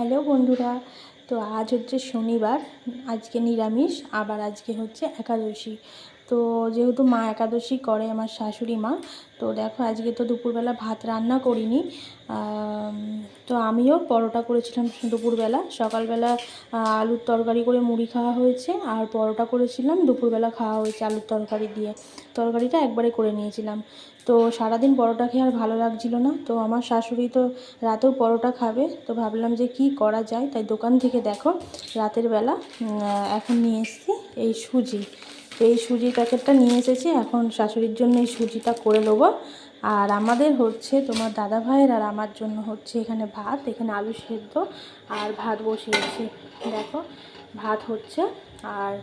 Hello বন্ধুরা তো আজ হচ্ছে শনিবার আজকে নিরামিষ আবার আজকে হচ্ছে একাদশী। তো যেহেতু মা একাদশী করে আমার শাশুড়ি মা, তো দেখো আজকে তো দুপুরবেলা ভাত রান্না করিনি। তো আমিও পরোটা করেছিলাম দুপুরবেলা। সকালবেলা আলুর তরকারি করে মুড়ি খাওয়া হয়েছে, আর পরোটা করেছিলাম দুপুরবেলা খাওয়া হয়েছে আলুর তরকারি দিয়ে। তরকারিটা একবারে করে নিয়েছিলাম। তো সারাদিন পরোটা খেয়ে আর ভালো লাগছিল না। তো আমার শাশুড়ি তো রাতেও পরোটা খাবে, তো ভাবলাম যে কি করা যায়। তাই দোকান থেকে দেখো, রাতের বেলা এখন নিয়ে এসেছি এই সুজি। এই সুজির প্যাকেটটা নিয়ে এসেছি। এখন শাশুড়ির জন্য এই সুজিটা করে নেব। আর আমাদের হচ্ছে তোমার দাদা ভাইয়ের আর আমার জন্য হচ্ছে এখানে ভাত, এখানে আলু সেদ্ধ আর ভাত বসিয়েছি। দেখো, ভাত হচ্ছে আর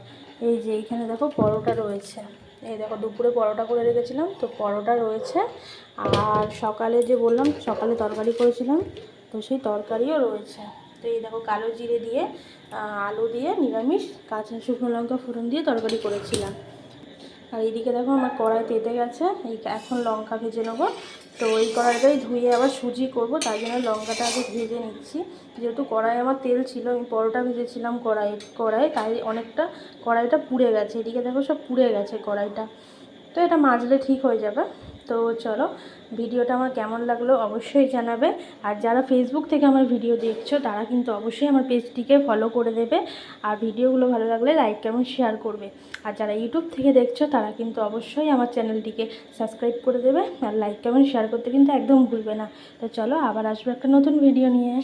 এই যে এইখানে দেখো পরোটা রয়েছে। এই দেখো, দুপুরে পরোটা করে রেখেছিলাম, তো পরোটা রয়েছে। আর সকালে যে বললাম, সকালে তরকারি করেছিলাম, তো সেই তরকারিও রয়েছে। তো এই দেখো কালো জিরে দিয়ে আলু দিয়ে, নিরামিষ, কাঁচা শুকনো লঙ্কা ফোড়ন দিয়ে তরকারি করেছিলাম। আর এইদিকে দেখো আমার কড়াই তেতে গেছে, এই এখন লঙ্কা ভেজে নেব। তো এই কড়াইটাই ধুয়ে আবার সুজি করব, তার জন্য লঙ্কাটা আগে ভেজে নিচ্ছি। যেহেতু কড়াই আমার তেল ছিল, আমি পরোটা ভেজেছিলাম কড়াই কড়াই, তাই অনেকটা কড়াইটা পুড়ে গেছে। এদিকে দেখো সব পুড়ে গেছে কড়াইটা। তো এটা মাজলে ঠিক হয়ে যাবে। তো চলো, ভিডিওটা আমার কেমন লাগল অবশ্যই জানাবে। আর যারা ফেসবুক থেকে আমার ভিডিও দেখছ, তারা কিন্তু অবশ্যই আমার পেজটিকে ফলো করে দেবে। আর ভিডিওগুলো ভালো লাগলে লাইক এবং শেয়ার করবে। আর যারা ইউটিউব থেকে দেখছ, তারা কিন্তু অবশ্যই আমার চ্যানেলটিকে সাবস্ক্রাইব করে দেবে। আর লাইক এবং শেয়ার করতে কিন্তু একদম ভুলবে না। তো চলো, আবার আসব একটা নতুন ভিডিও নিয়ে।